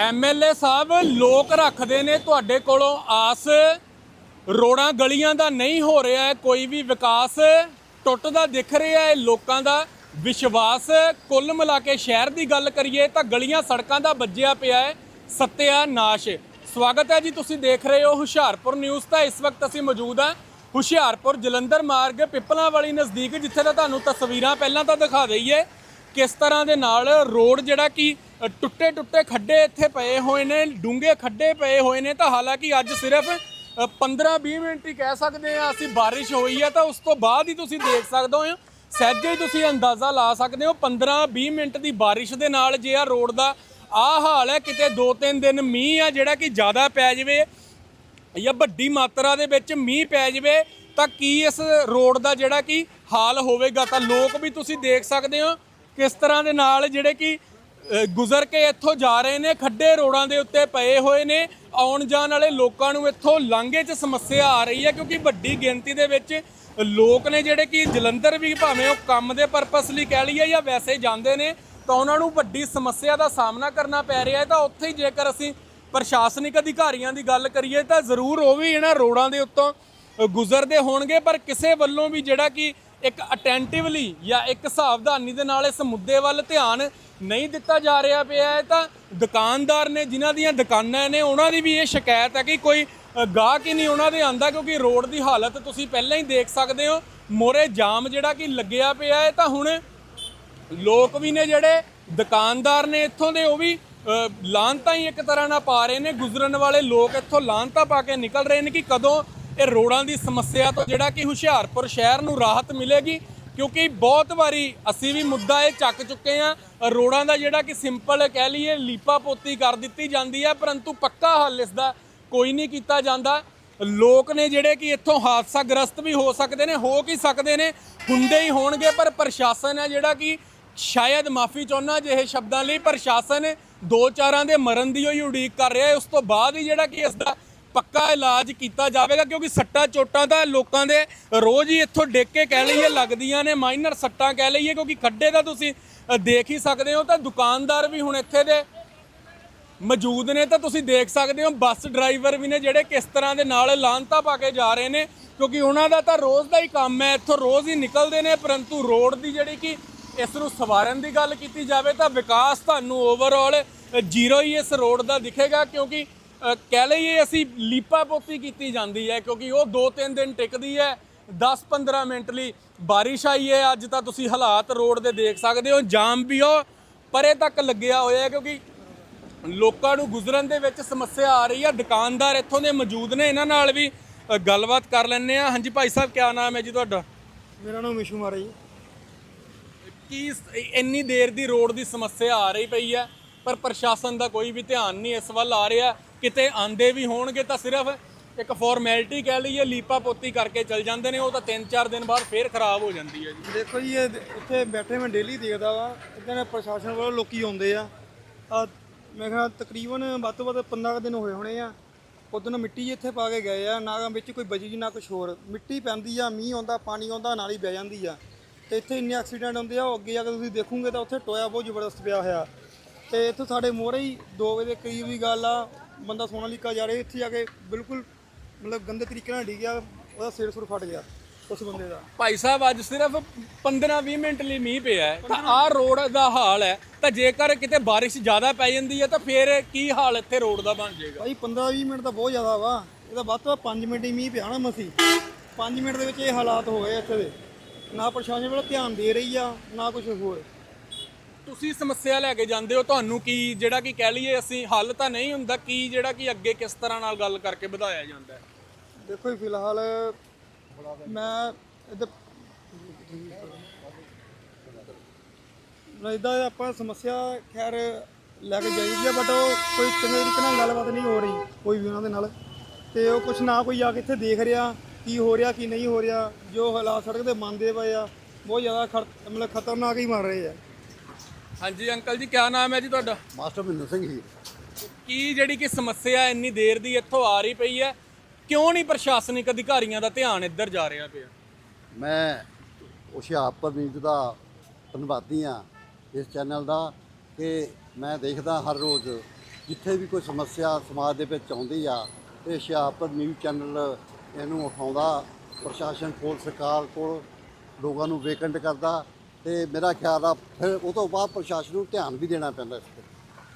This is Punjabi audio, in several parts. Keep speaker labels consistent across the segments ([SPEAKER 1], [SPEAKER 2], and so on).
[SPEAKER 1] ਐਮਐਲਏ ਸਾਹਿਬ, ਲੋਕ ਰੱਖਦੇ ਨੇ ਤੁਹਾਡੇ ਕੋਲੋਂ ਆਸ। ਰੋੜਾਂ ਗਲੀਆਂ ਦਾ ਨਹੀਂ ਹੋ ਰਿਹਾ ਕੋਈ ਵੀ ਵਿਕਾਸ। ਟੁੱਟਦਾ ਦਿਖ ਰਿਹਾ ਹੈ ਲੋਕਾਂ ਦਾ ਵਿਸ਼ਵਾਸ। ਕੁੱਲ ਮਿਲਾ ਕੇ ਸ਼ਹਿਰ ਦੀ ਗੱਲ ਕਰੀਏ ਤਾਂ ਗਲੀਆਂ ਸੜਕਾਂ ਦਾ ਵੱਜਿਆ ਪਿਆ ਹੈ ਸੱਤਿਆ ਨਾਸ਼ ਸਵਾਗਤ ਹੈ ਜੀ ਤੁਸੀਂ ਦੇਖ ਰਹੇ ਹੋ ਹੁਸ਼ਿਆਰਪੁਰ ਨਿਊਜ਼। ਤਾਂ ਇਸ ਵਕਤ ਅਸੀਂ ਮੌਜੂਦ ਹਾਂ ਹੁਸ਼ਿਆਰਪੁਰ ਜਲੰਧਰ ਮਾਰਗ ਪਿੱਪਲਾਂ ਵਾਲੀ ਨਜ਼ਦੀਕ, ਜਿੱਥੇ ਦਾ ਤੁਹਾਨੂੰ ਤਸਵੀਰਾਂ ਪਹਿਲਾਂ ਤਾਂ ਦਿਖਾ ਦਈਏ ਕਿਸ ਤਰ੍ਹਾਂ ਦੇ ਨਾਲ ਰੋਡ ਜਿਹੜਾ ਕਿ ਟੁੱਟੇ ਟੁੱਟੇ ਖੱਡੇ ਇੱਥੇ ਪਏ ਹੋਏ ਨੇ, ਡੂੰਘੇ ਖੱਡੇ ਪਏ ਹੋਏ ਨੇ, ਤਾਂ ਹਾਲਾਂਕਿ ਅੱਜ ਸਿਰਫ 15-20 ਮਿੰਟ ਹੀ ਕਹਿ ਸਕਦੇ ਆ ਅਸੀਂ ਬਾਰਿਸ਼ ਹੋਈ ਹੈ, ਤਾਂ ਉਸ ਤੋਂ ਬਾਅਦ ਹੀ ਤੁਸੀਂ ਦੇਖ ਸਕਦੇ ਹੋ, ਸਹਿਜੇ ਹੀ ਤੁਸੀਂ ਅੰਦਾਜ਼ਾ ਲਾ ਸਕਦੇ ਹੋ 15-20 ਮਿੰਟ ਦੀ ਬਾਰਿਸ਼ ਦੇ ਨਾਲ ਜੇ ਆ ਰੋਡ ਦਾ ਆਹ ਹਾਲ ਹੈ, ਕਿਤੇ 2-3 ਦਿਨ ਮੀਂਹ ਆ, ਜਿਹੜਾ ਕਿ ਜ਼ਿਆਦਾ ਪੈ ਜਾਵੇ ਜਾਂ ਵੱਡੀ ਮਾਤਰਾ ਦੇ ਵਿੱਚ ਮੀਂਹ ਪੈ ਜਾਵੇ, ਤਾਂ ਕੀ ਇਸ ਰੋਡ ਦਾ ਜਿਹੜਾ ਕਿ ਹਾਲ ਹੋਵੇਗਾ? ਤਾਂ ਲੋਕ ਵੀ ਤੁਸੀਂ ਦੇਖ ਸਕਦੇ ਹੋ, ਕਿਸ ਤਰ੍ਹਾਂ ਦੇ ਨਾਲ ਜਿਹੜੇ ਕਿ ਗੁਜ਼ਰ ਕੇ ਇੱਥੋਂ ਜਾ ਰਹੇ ਨੇ, ਖੱਡੇ ਰੋਡਾਂ ਦੇ ਉੱਤੇ ਪਏ ਹੋਏ ਨੇ, ਆਉਣ ਜਾਣ ਵਾਲੇ ਲੋਕਾਂ ਨੂੰ ਇੱਥੋਂ ਲਾਂਘੇ 'ਚ ਸਮੱਸਿਆ ਆ ਰਹੀ ਹੈ ਕਿਉਂਕਿ ਵੱਡੀ ਗਿਣਤੀ ਦੇ ਵਿੱਚ ਲੋਕ ਨੇ ਜਿਹੜੇ ਕਿ ਜਲੰਧਰ ਵੀ ਭਾਵੇਂ ਉਹ ਕੰਮ ਦੇ ਪਰਪਸ ਲਈ ਕਹਿ ਲਈਏ ਜਾਂ ਵੈਸੇ ਜਾਂਦੇ ਨੇ, ਤਾਂ ਉਹਨਾਂ ਨੂੰ ਵੱਡੀ ਸਮੱਸਿਆ ਦਾ ਸਾਹਮਣਾ ਕਰਨਾ ਪੈ ਰਿਹਾ ਹੈ। ਤਾਂ ਉੱਥੇ ਹੀ ਜੇਕਰ ਅਸੀਂ ਪ੍ਰਸ਼ਾਸਨਿਕ ਅਧਿਕਾਰੀਆਂ ਦੀ ਗੱਲ ਕਰੀਏ ਤਾਂ ਜ਼ਰੂਰ ਉਹ ਵੀ ਇਹਨਾਂ ਰੋਡਾਂ ਦੇ ਉੱਤੋਂ ਗੁਜ਼ਰਦੇ ਹੋਣਗੇ, ਪਰ ਕਿਸੇ ਵੱਲੋਂ ਵੀ ਜਿਹੜਾ ਕਿ ਇੱਕ ਅਟੈਂਟਿਵਲੀ ਜਾਂ ਇੱਕ ਸਾਵਧਾਨੀ ਦੇ ਨਾਲ ਇਸ ਮੁੱਦੇ ਵੱਲ ਧਿਆਨ ਨਹੀਂ ਦਿੱਤਾ ਜਾ ਰਿਹਾ ਪਿਆ ਹੈ ਤਾਂ ਦੁਕਾਨਦਾਰ ਨੇ ਜਿਨ੍ਹਾਂ ਦੀਆਂ ਦੁਕਾਨਾਂ ਨੇ ਉਹਨਾਂ ਦੀ ਵੀ ਇਹ ਸ਼ਿਕਾਇਤ ਹੈ ਕਿ ਕੋਈ ਗਾਹਕ ਹੀ ਨਹੀਂ ਉਹਨਾਂ ਦੇ ਆਂਦਾ ਕਿਉਂਕਿ ਰੋਡ ਦੀ ਹਾਲਤ ਤੁਸੀਂ ਪਹਿਲਾਂ ਹੀ ਦੇਖ ਸਕਦੇ ਹੋ। ਮੋਰੇ ਜਾਮ ਜਿਹੜਾ ਕਿ ਲੱਗਿਆ ਪਿਆ ਹੈ ਤਾਂ ਹੁਣ ਲੋਕ ਵੀ ਨੇ ਜਿਹੜੇ ਦੁਕਾਨਦਾਰ ਨੇ ਇੱਥੋਂ ਦੇ ਉਹ ਵੀ ਅ, ਹੀ ਇੱਕ ਤਰ੍ਹਾਂ ਨਾਲ ਪਾ ਰਹੇ ਨੇ। ਗੁਜ਼ਰਨ ਵਾਲੇ ਲੋਕ ਇੱਥੋਂ ਲਾਹਨਤਾਂ ਪਾ ਕੇ ਨਿਕਲ ਰਹੇ ਨੇ ਕਿ ਕਦੋਂ ਇਹ ਰੋਡਾਂ ਦੀ ਸਮੱਸਿਆ ਤੋਂ ਜਿਹੜਾ ਕਿ ਹੁਸ਼ਿਆਰਪੁਰ ਸ਼ਹਿਰ ਨੂੰ ਰਾਹਤ ਮਿਲੇਗੀ, ਕਿਉਂਕਿ ਬਹੁਤ ਵਾਰੀ ਅਸੀਂ ਵੀ ਮੁੱਦਾ ਇਹ ਚੱਕ ਚੁੱਕੇ ਆ ਰੋਡਾਂ ਦਾ ਜਿਹੜਾ ਕਿ ਸਿੰਪਲ ਕਹਿ ਲਈਏ ਲੀਪਾ ਪੋਤੀ ਕਰ ਦਿੱਤੀ ਜਾਂਦੀ ਹੈ, ਪਰੰਤੂ ਪੱਕਾ ਹੱਲ ਇਸ ਦਾ ਕੋਈ ਨਹੀਂ ਕੀਤਾ ਜਾਂਦਾ। ਲੋਕ ਨੇ ਜਿਹੜੇ ਕਿ ਇੱਥੋਂ ਹਾਦਸਾ ਗ੍ਰਸਤ ਵੀ ਹੋ ਸਕਦੇ ਨੇ, ਹੋ ਕੀ ਸਕਦੇ ਨੇ, ਹੁੰਦੇ ਹੀ ਹੋਣਗੇ, ਪਰ ਪ੍ਰਸ਼ਾਸਨ ਹੈ ਜਿਹੜਾ ਕਿ ਸ਼ਾਇਦ ਮਾਫੀ ਚਾਹੁੰਨਾ ਜਿਹੇ ਸ਼ਬਦਾਂ ਲਈ, ਪ੍ਰਸ਼ਾਸਨ ਦੋ ਚਾਰਾਂ ਦੇ ਮਰਨ ਦੀ ਹੋਈ ਉਡੀਕ ਕਰ ਰਿਹਾ ਹੈ, ਉਸ ਤੋਂ ਬਾਅਦ ਹੀ ਜਿਹੜਾ ਕਿ ਇਸ ਦਾ ਪੱਕਾ ਇਲਾਜ ਕੀਤਾ ਜਾਵੇਗਾ, ਕਿਉਂਕਿ ਸੱਟਾਂ ਚੋਟਾਂ ਤਾਂ ਲੋਕਾਂ ਦੇ ਰੋਜ਼ ਹੀ ਇੱਥੋਂ ਡਿੱਗ ਕੇ ਕਹਿ ਲਈਏ ਲੱਗਦੀਆਂ ਨੇ, ਮਾਈਨਰ ਸੱਟਾਂ ਕਹਿ ਲਈਏ, ਕਿਉਂਕਿ ਖੱਡੇ ਦਾ ਤੁਸੀਂ ਦੇਖ ਹੀ ਸਕਦੇ ਹੋ, ਤਾਂ ਦੁਕਾਨਦਾਰ ਵੀ ਹੁਣ ਇੱਥੇ ਦੇ ਮੌਜੂਦ ਨੇ, ਤਾਂ ਤੁਸੀਂ ਦੇਖ ਸਕਦੇ ਹੋ, ਬੱਸ ਡਰਾਈਵਰ ਵੀ ਨੇ ਜਿਹੜੇ ਕਿਸ ਤਰ੍ਹਾਂ ਦੇ ਨਾਲ ਲਾਂਤਾ ਪਾ ਕੇ ਜਾ ਰਹੇ ਨੇ, ਕਿਉਂਕਿ ਉਹਨਾਂ ਦਾ ਤਾਂ ਰੋਜ਼ ਦਾ ਹੀ ਕੰਮ ਹੈ, ਇੱਥੋਂ ਰੋਜ਼ ਹੀ ਨਿਕਲਦੇ ਨੇ, ਪਰੰਤੂ ਰੋਡ ਦੀ ਜਿਹੜੀ ਕਿ ਇਸ ਨੂੰ ਸਵਾਰਨ ਦੀ ਗੱਲ ਕੀਤੀ ਜਾਵੇ, ਤਾਂ ਵਿਕਾਸ ਤੁਹਾਨੂੰ ਓਵਰਆਲ ਜ਼ੀਰੋ ਹੀ ਇਸ ਰੋਡ ਦਾ ਦਿਖੇਗਾ, ਕਿਉਂਕਿ ਕਹਿ ਲਈਏ ਅਸੀਂ ਲੀਪਾ ਪੋਤੀ ਕੀਤੀ ਜਾਂਦੀ ਹੈ ਕਿਉਂਕਿ ਉਹ 2-3 ਦਿਨ ਟਿਕਦੀ ਹੈ 10-15 ਮਿੰਟ ਲਈ। ਬਾਰਿਸ਼ ਆਈ ਹੈ ਅੱਜ ਤਾਂ ਤੁਸੀਂ ਹਾਲਾਤ ਰੋਡ ਦੇ ਦੇਖ ਸਕਦੇ ਹੋ ਜਾਮ ਵੀ ਉਹ ਪਰੇ ਤੱਕ ਲੱਗਿਆ ਹੋਇਆ ਹੈ ਕਿਉਂਕਿ ਲੋਕਾਂ ਨੂੰ ਗੁਜ਼ਰਨ ਦੇ ਵਿੱਚ ਸਮੱਸਿਆ ਆ ਰਹੀ ਹੈ। ਦੁਕਾਨਦਾਰ ਇੱਥੋਂ ਦੇ ਮੌਜੂਦ ਨੇ ਇਹਨਾਂ ਨਾਲ ਵੀ ਗੱਲਬਾਤ ਕਰ ਲੈਂਦੇ ਆ ਹਾਂਜੀ ਭਾਈ ਸਾਹਿਬ ਕੀ ਨਾਮ ਹੈ ਜੀ ਤੁਹਾਡਾ?
[SPEAKER 2] ਮੇਰਾ ਨਾਮ ਵਿਸ਼ੂ ਮਾਰਾ ਜੀ।
[SPEAKER 1] ਕੀ ਇੰਨੀ ਦੇਰ ਦੀ ਰੋਡ ਦੀ ਸਮੱਸਿਆ ਆ ਰਹੀ ਪਈ ਹੈ ਪਰ ਪ੍ਰਸ਼ਾਸਨ ਦਾ ਕੋਈ ਵੀ ਧਿਆਨ ਨਹੀਂ ਇਸ ਵੱਲ ਆ ਰਿਹਾ। ਕਿਤੇ ਆਂਦੇ ਵੀ ਹੋਣਗੇ ਤਾਂ ਸਿਰਫ ਇੱਕ ਫਾਰਮੈਲਿਟੀ ਕਹਿ ਲਈਏ, ਲੀਪਾ ਪੋਤੀ ਕਰਕੇ ਚਲ ਜਾਂਦੇ ਨੇ, ਉਹ ਤਾਂ 3-4 ਦਿਨ ਬਾਅਦ ਫੇਰ ਖਰਾਬ ਹੋ ਜਾਂਦੀ ਹੈ ਜੀ।
[SPEAKER 2] ਦੇਖੋ ਜੀ, ਇਹ ਇੱਥੇ ਬੈਠੇ ਮੈਂ ਡੇਲੀ ਦੇਖਦਾ ਵਾ, ਇਦਾਂ ਪ੍ਰਸ਼ਾਸਨ ਵੱਲੋਂ ਲੋਕੀ ਆਉਂਦੇ ਆ। ਆ ਮੈਂ ਕਿਹਾ ਤਕਰੀਬਨ ਵੱਧ ਤੋਂ ਵੱਧ 15 ਕੁ ਦਿਨ ਹੋਏ ਹੋਣੇ ਆ। ਉਦੋਂ ਮਿੱਟੀ ਇੱਥੇ ਪਾ ਕੇ ਗਏ ਆ, ਨਾ ਵਿੱਚ ਕੋਈ ਬਜੀ ਨਾ ਕੁਛ ਹੋਰ। ਮਿੱਟੀ ਪੈਂਦੀ ਆ, ਮੀਂਹ ਆਉਂਦਾ, ਪਾਣੀ ਆਉਂਦਾ, ਨਾਲ ਹੀ ਬਹਿ ਜਾਂਦੀ ਆ। ਤੇ ਇੱਥੇ ਇੰਨੇ ਐਕਸੀਡੈਂਟ ਹੁੰਦੇ ਆ, ਉਹ ਅੱਗੇ ਜਾ ਕੇ ਤੁਸੀਂ ਦੇਖੋਗੇ ਤਾਂ ਉੱਥੇ ਟੋਇਆ ਬਹੁਤ ਜ਼ਬਰਦਸਤ ਪਿਆ ਹੋਇਆ। ਤੇ ਇੱਥੋਂ ਸਾਡੇ ਮੋਹਰੇ ਹੀ 2 ਵਜੇ ਦੇ ਕਰੀਬ ਦੀ ਗੱਲ ਆ ਬੰਦਾ ਸੋਨਾਲੀਕਾ ਜਾ ਰਿਹਾ ਇੱਥੇ ਜਾ ਕੇ ਬਿਲਕੁਲ ਮਤਲਬ ਗੰਦੇ ਤਰੀਕੇ ਨਾਲ ਡਿੱਗ ਗਿਆ ਉਹਦਾ ਸਿਰ ਸੁਰ ਫਟ ਗਿਆ ਉਸ ਬੰਦੇ ਦਾ।
[SPEAKER 1] ਭਾਈ ਸਾਹਿਬ ਅੱਜ ਸਿਰਫ 15-20 ਮਿੰਟ ਲਈ ਮੀਂਹ ਪਿਆ ਹੈ। ਤਾਂ ਆਹ ਰੋਡ ਦਾ ਹਾਲ ਹੈ। ਤਾਂ ਜੇਕਰ ਕਿਤੇ ਬਾਰਿਸ਼ ਜ਼ਿਆਦਾ ਪੈ ਜਾਂਦੀ ਹੈ ਤਾਂ ਫੇਰ ਕੀ ਹਾਲ ਇੱਥੇ ਰੋਡ ਦਾ ਬਣ ਜਾਏਗਾ?
[SPEAKER 2] ਭਾਈ 15-20 ਮਿੰਟ ਤਾਂ ਬਹੁਤ ਜ਼ਿਆਦਾ ਵਾ। ਇਹਦਾ ਵੱਧ ਤੋਂ ਵੱਧ 5 ਮਿੰਟ ਹੀ ਮੀਂਹ ਪਿਆ ਨਾ ਮਸੀ 5 ਮਿੰਟ ਦੇ ਵਿੱਚ ਇਹ ਹਾਲਾਤ ਹੋ ਗਏ ਇੱਥੇ ਦੇ। ਨਾ ਪ੍ਰਸ਼ਾਸਨ ਵੱਲੋਂ ਧਿਆਨ ਦੇ ਰਹੀ ਆ ਨਾ ਕੁਝ ਹੋਰ।
[SPEAKER 1] ਤੁਸੀਂ ਸਮੱਸਿਆ ਲੈ ਕੇ ਜਾਂਦੇ ਹੋ, ਤੁਹਾਨੂੰ ਕੀ, ਜਿਹੜਾ ਕਿ ਕਹਿ ਲਈਏ ਅਸੀਂ, ਹੱਲ ਤਾਂ ਨਹੀਂ ਹੁੰਦਾ, ਕੀ ਜਿਹੜਾ ਕਿ ਅੱਗੇ ਕਿਸ ਤਰ੍ਹਾਂ ਨਾਲ ਗੱਲ ਕਰਕੇ ਵਧਾਇਆ ਜਾਂਦਾ ਹੈ?
[SPEAKER 2] ਦੇਖੋ ਜੀ, ਫਿਲਹਾਲ ਮੈਂ ਇੱਧਰ ਇਦਾਂ ਆਪਾਂ ਸਮੱਸਿਆ ਖੈਰ ਲੈ ਕੇ ਜਾਈਦੀ ਆ ਬਟ ਉਹ ਕੋਈ ਚੰਗੇ ਤਰੀਕੇ ਨਾਲ ਗੱਲਬਾਤ ਨਹੀਂ ਹੋ ਰਹੀ, ਕੋਈ ਵੀ ਉਹਨਾਂ ਦੇ ਨਾਲ। ਤੇ ਉਹ ਕੁਛ ਨਾ ਕੋਈ ਆ ਕੇ ਇੱਥੇ ਦੇਖ ਰਿਹਾ, ਕੀ ਹੋ ਰਿਹਾ, ਕੀ ਨਹੀਂ ਹੋ ਰਿਹਾ, ਜੋ ਹਾਲਾਤ ਸੜਕ ਦੇ ਮੰਨਦੇ ਪਏ ਆ, ਬਹੁਤ ਜ਼ਿਆਦਾ ਖਤ- ਮਤਲਬ ਖਤਰਨਾਕ ਹੀ ਮਾਰ ਰਹੇ ਆ।
[SPEAKER 1] ਹਾਂਜੀ ਅੰਕਲ ਜੀ ਕੀ ਨਾਮ ਹੈ ਜੀ ਤੁਹਾਡਾ?
[SPEAKER 3] ਮਾਸਟਰ ਮਹਿੰਦਰ ਸਿੰਘ ਹੀ
[SPEAKER 1] ਕੀ ਜਿਹੜੀ ਕਿ ਸਮੱਸਿਆ ਇੰਨੀ ਦੇਰ ਦੀ ਇੱਥੋਂ ਆ ਰਹੀ ਪਈ ਹੈ? ਕਿਉਂ ਨਹੀਂ ਪ੍ਰਸ਼ਾਸਨਿਕ ਅਧਿਕਾਰੀਆਂ ਦਾ ਧਿਆਨ ਇੱਧਰ ਜਾ ਰਿਹਾ ਪਿਆ?
[SPEAKER 3] ਮੈਂ ਹੁਸ਼ਿਆਰਪੁਰ ਨਿਊਜ਼ ਦਾ ਧੰਨਵਾਦੀ ਹਾਂ ਇਸ ਚੈਨਲ ਦਾ ਕਿ ਮੈਂ ਦੇਖਦਾ ਹਰ ਰੋਜ਼ ਜਿੱਥੇ ਵੀ ਕੋਈ ਸਮੱਸਿਆ ਸਮਾਜ ਦੇ ਵਿੱਚ ਆਉਂਦੀ ਆ ਇਹ ਹੁਸ਼ਿਆਰਪੁਰ ਨਿਊਜ਼ ਚੈਨਲ ਇਹਨੂੰ ਉਠਾਉਂਦਾ ਪ੍ਰਸ਼ਾਸਨ ਕੋਲ ਸਰਕਾਰ ਕੋਲ ਲੋਕਾਂ ਨੂੰ ਵੇਕੰਟ ਕਰਦਾ ਤੇ ਮੇਰਾ ਖਿਆਲ ਆ, ਫਿਰ ਉਹ ਤੋਂ ਬਾਅਦ ਪ੍ਰਸ਼ਾਸਨ ਨੂੰ ਧਿਆਨ ਵੀ ਦੇਣਾ ਪੈਂਦਾ ਇਸ ਤੇ।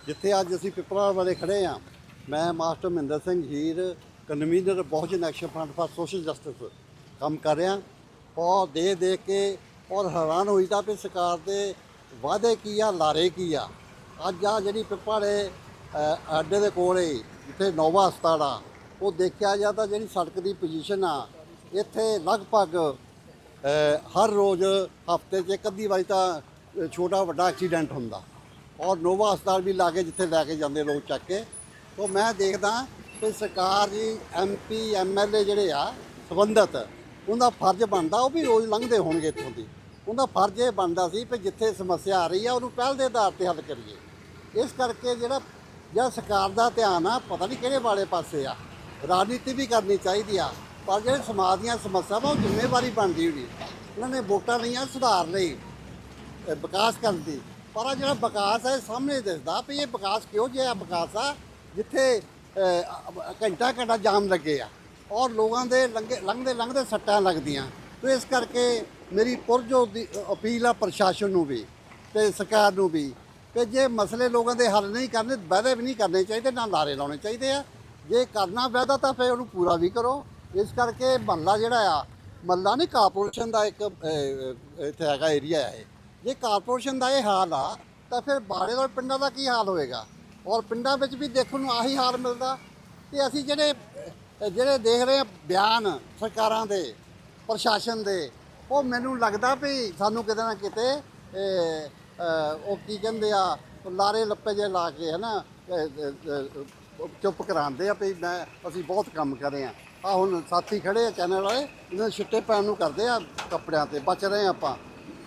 [SPEAKER 3] ਜਿੱਥੇ ਅੱਜ ਅਸੀਂ ਪਿਪਰਾ ਵਾਲੇ ਖੜੇ ਆ, ਮੈਂ master Mahinder Singh Heer, convener Bahujan action front for social justice ਕੰਮ ਕਰ ਰਿਹਾ। ਔਰ ਦੇ ਦੇ ਕੇ ਔਰ ਹੈਰਾਨ ਹੋਈ ਤਾਂ ਵੀ ਸਰਕਾਰ ਦੇ ਵਾਅਦੇ ਕੀ ਆ, ਲਾਰੇ ਕੀ ਆ। ਅੱਜ ਆ ਜਿਹੜੀ ਪਿਪਰਾ ਦੇ ਅੱਡੇ ਦੇ ਕੋਲ ਏ, ਜਿੱਥੇ ਨੋਵਾ ਹਸਪਤਾਲ ਆ, ਉਹ ਦੇਖਿਆ ਜਾ ਤਾਂ ਜਿਹੜੀ ਸੜਕ ਦੀ ਪੋਜੀਸ਼ਨ ਆ, ਇੱਥੇ ਲਗਭਗ ਹਰ ਰੋਜ਼ ਹਫ਼ਤੇ 'ਚ ਇੱਕ ਅੱਧੀ ਵਾਰੀ ਤਾਂ ਛੋਟਾ ਵੱਡਾ ਐਕਸੀਡੈਂਟ ਹੁੰਦਾ। ਔਰ ਨੋਵਾ ਹਸਪਤਾਲ ਵੀ ਲਾਗੇ ਜਿੱਥੇ ਲੈ ਕੇ ਜਾਂਦੇ ਲੋਕ ਚੱਕ ਕੇ। ਤੋਂ ਮੈਂ ਦੇਖਦਾ ਕਿ ਸਰਕਾਰ ਜੀ ਐਮਪੀ ਐਮਐਲਏ ਜਿਹੜੇ ਆ, ਸੰਬੰਧਤ, ਉਹਦਾ ਫਰਜ਼ ਬਣਦਾ, ਉਹ ਵੀ ਰੋਜ਼ ਲੰਘਦੇ ਹੋਣਗੇ ਇੱਥੋਂ ਦੀ। ਉਹਦਾ ਫਰਜ਼ ਇਹ ਬਣਦਾ ਸੀ ਕਿ ਜਿੱਥੇ ਸਮੱਸਿਆ ਆ ਰਹੀ ਆ, ਉਹਨੂੰ ਪਹਿਲ ਦੇ ਆਧਾਰ ਤੇ ਹੱਲ ਕਰੀਏ। ਇਸ ਕਰਕੇ ਜਿਹੜਾ ਜਿਹੜਾ ਸਰਕਾਰ ਦਾ ਧਿਆਨ ਆ, ਪਤਾ ਨਹੀਂ ਕਿਹੜੇ ਵਾਲੇ ਪਾਸੇ ਆ। ਰਾਜਨੀਤੀ ਵੀ ਕਰਨੀ ਚਾਹੀਦੀ ਆ। ਪਰ ਜਿਹੜੇ ਸਮਾਜ ਦੀਆਂ ਸਮੱਸਿਆਵਾਂ, ਉਹ ਜ਼ਿੰਮੇਵਾਰੀ ਬਣਦੀ ਹੋਣੀ ਉਹਨਾਂ ਨੇ ਵੋਟਾਂ ਲਈਆਂ ਸੁਧਾਰ ਲਈ ਵਿਕਾਸ ਕਰਨ ਦੀ। ਪਰ ਆਹ ਜਿਹੜਾ ਵਿਕਾਸ ਹੈ ਸਾਹਮਣੇ ਦਿਸਦਾ ਵੀ ਇਹ ਵਿਕਾਸ ਕਿਉਂ ਜਿਹਾ ਵਿਕਾਸ ਆ, ਜਿੱਥੇ ਘੰਟਾ ਘੰਟਾ ਜਾਮ ਲੱਗੇ ਆ ਔਰ ਲੋਕਾਂ ਦੇ ਲੰਘੇ, ਲੰਘਦੇ ਲੰਘਦੇ ਸੱਟਾਂ ਲੱਗਦੀਆਂ। ਤੇ ਇਸ ਕਰਕੇ ਮੇਰੀ ਪੁਰਜੋ ਦੀ ਅਪੀਲ ਆ ਪ੍ਰਸ਼ਾਸਨ ਨੂੰ ਵੀ ਤੇ ਸਰਕਾਰ ਨੂੰ ਵੀ ਕਿ ਜੇ ਮਸਲੇ ਲੋਕਾਂ ਦੇ ਹੱਲ ਨਹੀਂ ਕਰਨੇ, ਵਾਅਦੇ ਵੀ ਨਹੀਂ ਕਰਨੇ ਚਾਹੀਦੇ, ਨਾ ਲਾਰੇ ਲਾਉਣੇ ਚਾਹੀਦੇ ਆ। ਜੇ ਕਰਨਾ ਵਾਅਦਾ ਤਾਂ ਫਿਰ ਉਹਨੂੰ ਪੂਰਾ ਵੀ ਕਰੋ। ਇਸ ਕਰਕੇ ਮਹੱਲਾ ਜਿਹੜਾ ਆ ਮਹੱਲਾ ਨਹੀਂ ਕਾਰਪੋਰੇਸ਼ਨ ਦਾ ਇੱਕ ਅ, ਇੱਥੇ ਹੈਗਾ ਏਰੀਆ ਹੈ ਜੇ ਕਾਰਪੋਰੇਸ਼ਨ ਦਾ ਇਹ ਹਾਲ ਆ ਤਾਂ ਫਿਰ ਬਾੜੇ ਵਾਲੇ ਪਿੰਡਾਂ ਦਾ ਕੀ ਹਾਲ ਹੋਏਗਾ? ਔਰ ਪਿੰਡਾਂ ਵਿੱਚ ਵੀ ਦੇਖਣ ਨੂੰ ਆਹੀ ਹਾਲ ਮਿਲਦਾ ਤੇ ਅਸੀਂ ਜਿਹੜੇ ਅ, ਜਿਹੜੇ ਦੇਖ ਰਹੇ ਆ ਬਿਆਨ ਸਰਕਾਰਾਂ ਦੇ ਪ੍ਰਸ਼ਾਸਨ ਦੇ ਉਹ ਮੈਨੂੰ ਲੱਗਦਾ ਵੀ ਸਾਨੂੰ ਕਿਤੇ ਨਾ ਕਿਤੇ ਇਹ, ਅ, ਉਹ ਕੀ ਕਹਿੰਦੇ ਆ ਲਾਰੇ ਲੱਪੇ ਜੇ ਲਾ ਕੇ ਹਨਾ ਅ, ਅ, ਅ, ਚੁੱਪ ਕਰਾਉਂਦੇ ਆ ਵੀ ਮੈਂ ਅਸੀਂ ਬਹੁਤ ਕੰਮ ਕਰ ਆ। ਆ ਹੁਣ ਸਾਥੀ ਖੜੇ ਆ ਚੈਨਲ ਵਾਲੇ ਇਹਨਾਂ ਛਿੱਟੇ ਪੈਣ ਨੂੰ ਕਰਦੇ ਆ ਕੱਪੜਿਆਂ ਤੇ ਬਚ ਰਹੇ ਆ ਆਪਾਂ।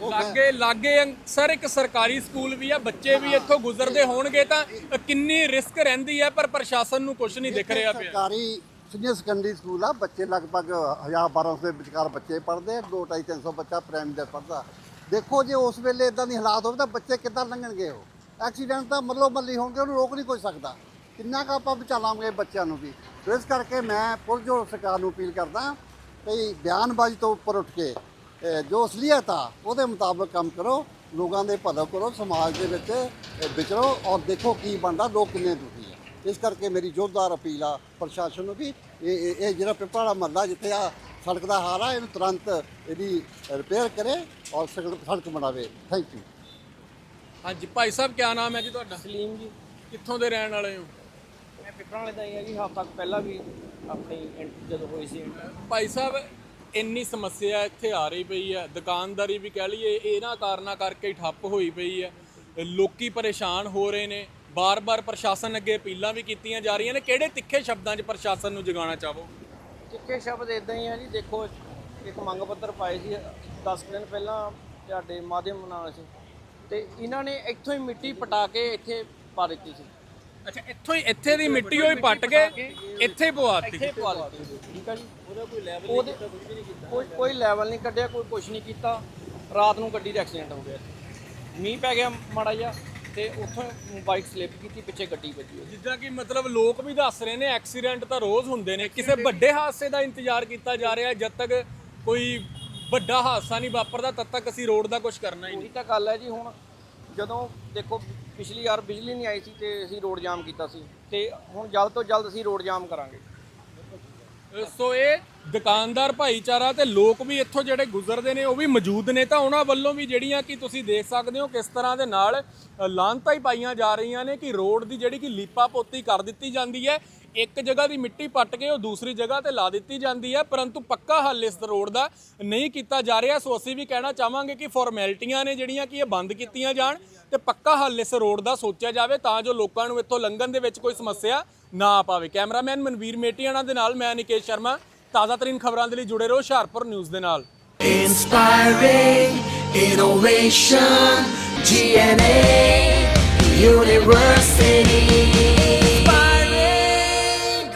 [SPEAKER 1] ਲਾਗੇ ਲਾਗੇ ਸਰ ਇੱਕ ਸਰਕਾਰੀ ਸਕੂਲ ਵੀ ਆ ਬੱਚੇ ਵੀ ਇੱਥੋਂ ਗੁਜ਼ਰਦੇ ਹੋਣਗੇ ਤਾਂ ਕਿੰਨੀ ਰਿਸਕ ਰਹਿੰਦੀ ਹੈ ਪਰ ਪ੍ਰਸ਼ਾਸਨ ਨੂੰ ਕੁਝ ਨਹੀਂ ਦਿਖ ਰਿਹਾ ਪਿਆ।
[SPEAKER 3] ਸਰਕਾਰੀ ਸੀਨੀਅਰ ਸੈਕੰਡਰੀ ਸਕੂਲ ਆ ਬੱਚੇ ਲਗਭਗ 1000 1200 ਦੇ ਵਿਚਕਾਰ ਬੱਚੇ ਪੜ੍ਹਦੇ ਆ 2 2.5 300 ਬੱਚਾ ਪ੍ਰਾਇਮਰੀ ਦਾ ਪੜ੍ਹਦਾ। ਦੇਖੋ ਜੇ ਉਸ ਵੇਲੇ ਇਦਾਂ ਦੀ ਹਾਲਾਤ ਹੋਵੇ ਤਾਂ ਬੱਚੇ ਕਿੱਦਾਂ ਲੰਘਣਗੇ ਉਹ? ਐਕਸੀਡੈਂਟ ਤਾਂ ਮੱਲੋ ਮੱਲੀ ਹੋਣਗੇ ਉਹਨੂੰ ਰੋਕ ਨਹੀਂ ਕੋਈ ਸਕਦਾ। ਕਿੰਨਾ ਕੁ ਆਪਾਂ ਬਚਾਵਾਂਗੇ ਬੱਚਿਆਂ ਨੂੰ ਵੀ। ਸੋ ਇਸ ਕਰਕੇ ਮੈਂ ਪੁਰਜੋਰ ਸਰਕਾਰ ਨੂੰ ਅਪੀਲ ਕਰਦਾ ਕਿ ਬਿਆਨਬਾਜ਼ੀ ਤੋਂ ਉੱਪਰ ਉੱਠ ਕੇ ਜੋ ਅਸਲੀਅਤ ਆ ਉਹਦੇ ਮੁਤਾਬਕ ਕੰਮ ਕਰੋ ਲੋਕਾਂ ਦੇ ਭਲਾ ਕਰੋ ਸਮਾਜ ਦੇ ਵਿੱਚ ਵਿਚਰੋ ਔਰ ਦੇਖੋ ਕੀ ਬਣਦਾ ਲੋਕ ਕਿੰਨੇ ਦੁਖੀ ਆ। ਇਸ ਕਰਕੇ ਮੇਰੀ ਜ਼ੋਰਦਾਰ ਅਪੀਲ ਆ ਪ੍ਰਸ਼ਾਸਨ ਨੂੰ ਵੀ ਇਹ ਇਹ- ਜਿਹੜਾ ਪਿਪੜਾ ਮਹੱਲਾ ਜਿੱਥੇ ਆ ਸੜਕ ਦਾ ਹਾਲ ਆ ਇਹਨੂੰ ਤੁਰੰਤ ਇਹਦੀ ਰਿਪੇਅਰ ਕਰੇ ਔਰ ਸੜਕ ਸੜਕ ਬਣਾਵੇ। ਥੈਂਕ ਯੂ
[SPEAKER 1] ਹਾਂਜੀ ਭਾਈ ਸਾਹਿਬ ਕੀ ਨਾਮ ਹੈ ਜੀ ਤੁਹਾਡਾ?
[SPEAKER 4] ਸਲੀਮ ਜੀ।
[SPEAKER 1] ਕਿੱਥੋਂ ਦੇ ਰਹਿਣ ਵਾਲੇ ਹੋ?
[SPEAKER 4] ਮੈਂ ਪਿਪਰਾਂ ਵਾਲੇ ਦਾ ਹੀ ਆ ਜੀ ਹਫ਼ਤਾ ਕੁ ਪਹਿਲਾਂ ਵੀ ਆਪਣੀ ਐਂਟ- ਜਦੋਂ ਹੋਈ ਸੀ
[SPEAKER 1] ਭਾਈ ਸਾਹਿਬ ਇੰਨੀ ਸਮੱਸਿਆ ਇੱਥੇ ਆ ਰਹੀ ਪਈ ਹੈ। ਦੁਕਾਨਦਾਰੀ ਵੀ ਕਹਿ ਲਈਏ ਇਹਨਾਂ ਕਾਰਨਾਂ ਕਰਕੇ ਹੀ ਠੱਪ ਹੋਈ ਪਈ ਹੈ। ਲੋਕੀ ਪਰੇਸ਼ਾਨ ਹੋ ਰਹੇ ਨੇ। ਬਾਰ-ਬਾਰ ਪ੍ਰਸ਼ਾਸਨ ਅੱਗੇ ਅਪੀਲਾਂ ਵੀ ਕੀਤੀਆਂ ਜਾ ਰਹੀਆਂ ਨੇ। ਕਿਹੜੇ ਤਿੱਖੇ ਸ਼ਬਦਾਂ 'ਚ ਪ੍ਰਸ਼ਾਸਨ ਨੂੰ ਜਗਾਉਣਾ ਚਾਹੋ?
[SPEAKER 4] ਟਿੱਕੇ ਸ਼ਬਦ ਇਦਾਂ ਹੀ ਆ ਜੀ। ਦੇਖੋ ਇੱਕ ਮੰਗ ਪੱਤਰ ਪਾਏ ਸੀ 10 ਦਿਨ ਪਹਿਲਾਂ ਤੁਹਾਡੇ ਮਾਧਿਅਮ ਨਾਲ ਸੀ ਤੇ ਇਹਨਾਂ ਨੇ ਇੱਥੋਂ ਹੀ ਮਿੱਟੀ ਪਟਾ ਕੇ ਇੱਥੇ ਪਾ ਦਿੱਤੀ ਸੀ।
[SPEAKER 1] ਅੱਛਾ ਇੱਥੋਂ ਹੀ ਇੱਥੇ ਦੀ ਮਿੱਟੀ ਹੋਈ ਪੱਟ ਕੇ ਇੱਥੇ ਹੀ ਪਵਾਤੀ
[SPEAKER 4] ਇੱਥੇ ਪਵਾ ਦਿੱਤੀ। ਸੀ ਠੀਕ ਆ ਜੀ। ਉਹਦਾ ਕੋਈ ਲੈਵਲ ਨਹੀਂ ਕੀਤਾ ਕੁਝ ਨਹੀਂ ਕੀਤਾ। ਕੋਈ ਕੋਈ ਲੈਵਲ ਨਹੀਂ ਕੱਢਿਆ ਕੋਈ ਕੁਝ ਨਹੀਂ ਕੀਤਾ। ਰਾਤ ਨੂੰ ਗੱਡੀ ਦਾ ਐਕਸੀਡੈਂਟ ਹੋ ਗਿਆ। ਮੀਂਹ ਪੈ ਗਿਆ ਮਾੜਾ ਜਿਹਾ ਤੇ ਉੱਥੋਂ ਬਾਈਕ ਸਲਿੱਪ ਕੀਤੀ ਪਿੱਛੇ ਗੱਡੀ ਵੱਜੀ।
[SPEAKER 1] ਜਿੱਦਾਂ ਕਿ ਮਤਲਬ ਲੋਕ ਵੀ ਦੱਸ ਰਹੇ ਨੇ ਐਕਸੀਡੈਂਟ ਤਾਂ ਰੋਜ਼ ਹੁੰਦੇ ਨੇ। ਕਿਸੇ ਵੱਡੇ ਹਾਦਸੇ ਦਾ ਇੰਤਜ਼ਾਰ ਕੀਤਾ ਜਾ ਰਿਹਾ ਜਦ ਤੱਕ ਕੋਈ ਵੱਡਾ ਹਾਦਸਾ ਨਹੀਂ ਵਾਪਰਦਾ ਤਦ ਤੱਕ ਅਸੀਂ ਰੋਡ ਦਾ ਕੁਝ ਕਰਨਾ ਹੀ
[SPEAKER 4] ਉਹੀ ਤਾਂ ਗੱਲ ਹੈ ਜੀ ਹੁਣ ਜਦੋਂ ਦੇਖੋ ਪਿਛਲੀ ਵਾਰ ਬਿਜਲੀ ਨਹੀਂ ਆਈ ਸੀ ਤੇ ਅਸੀਂ ਰੋਡ ਜਾਮ ਕੀਤਾ ਸੀ ਤੇ ਹੁਣ ਜਲਦ ਤੋਂ ਜਲਦ ਅਸੀਂ ਰੋਡ ਜਾਮ ਕਰਾਂਗੇ।
[SPEAKER 1] ਸੋ ਇਹ ਦੁਕਾਨਦਾਰ ਭਾਈਚਾਰਾ ਤੇ ਲੋਕ ਵੀ ਇੱਥੋਂ ਜਿਹੜੇ ਗੁਜ਼ਰਦੇ ਨੇ ਉਹ ਵੀ ਮੌਜੂਦ ਨੇ ਤਾਂ ਉਹਨਾਂ ਵੱਲੋਂ ਵੀ ਜਿਹੜੀਆਂ ਕਿ ਤੁਸੀਂ ਦੇਖ ਸਕਦੇ ਹੋ ਕਿਸ ਤਰ੍ਹਾਂ ਦੇ ਨਾਲ ਅ, ਹੀ ਪਾਈਆਂ ਜਾ ਰਹੀਆਂ ਨੇ ਕਿ ਰੋਡ ਦੀ ਜਿਹੜੀ ਕਿ ਲੀਪਾ ਪੋਤੀ ਕਰ ਦਿੱਤੀ ਜਾਂਦੀ ਹੈ। ਇੱਕ ਜਗ੍ਹਾ ਦੀ ਮਿੱਟੀ ਪੱਟ ਕੇ ਉਹ ਦੂਸਰੀ ਜਗ੍ਹਾ ਤੇ ਲਾ ਦਿੱਤੀ ਜਾਂਦੀ ਹੈ ਪਰੰਤੂ ਪੱਕਾ ਹੱਲ ਇਸ ਰੋਡ ਦਾ ਨਹੀਂ ਕੀਤਾ ਜਾ ਰਿਹਾ। ਸੋ ਅਸੀਂ ਵੀ ਕਹਿਣਾ ਚਾਹਾਂਗੇ ਕਿ ਫਾਰਮੈਲਿਟੀਆਂ ਨੇ ਜਿਹੜੀਆਂ ਕਿ ਇਹ ਬੰਦ ਕੀਤੀਆਂ ਜਾਣ ਤੇ ਪੱਕਾ ਹੱਲ ਇਸ ਰੋਡ ਦਾ ਸੋਚਿਆ ਜਾਵੇ ਤਾਂ ਜੋ ਲੋਕਾਂ ਨੂੰ ਇੱਥੋਂ ਲੰਘਣ ਦੇ ਵਿੱਚ ਕੋਈ ਸਮੱਸਿਆ ਨਾ ਆ ਪਾਵੇ। ਕੈਮਰਾਮੈਨ ਮਨਵੀਰ ਮੇਟੀਆਣਾ ਦੇ ਨਾਲ ਮੈਂ ਨਿਕੇਸ਼ ਸ਼ਰਮਾ। ਤਾਜ਼ਾ ਤਰੀਨ ਖਬਰਾਂ ਦੇ ਲਈ ਜੁੜੇ ਰਹੋ ਹੁਸ਼ਿਆਰਪੁਰ ਨਿਊਜ਼ ਦੇ ਨਾਲ।
[SPEAKER 5] Inspiring innovation, GNA University.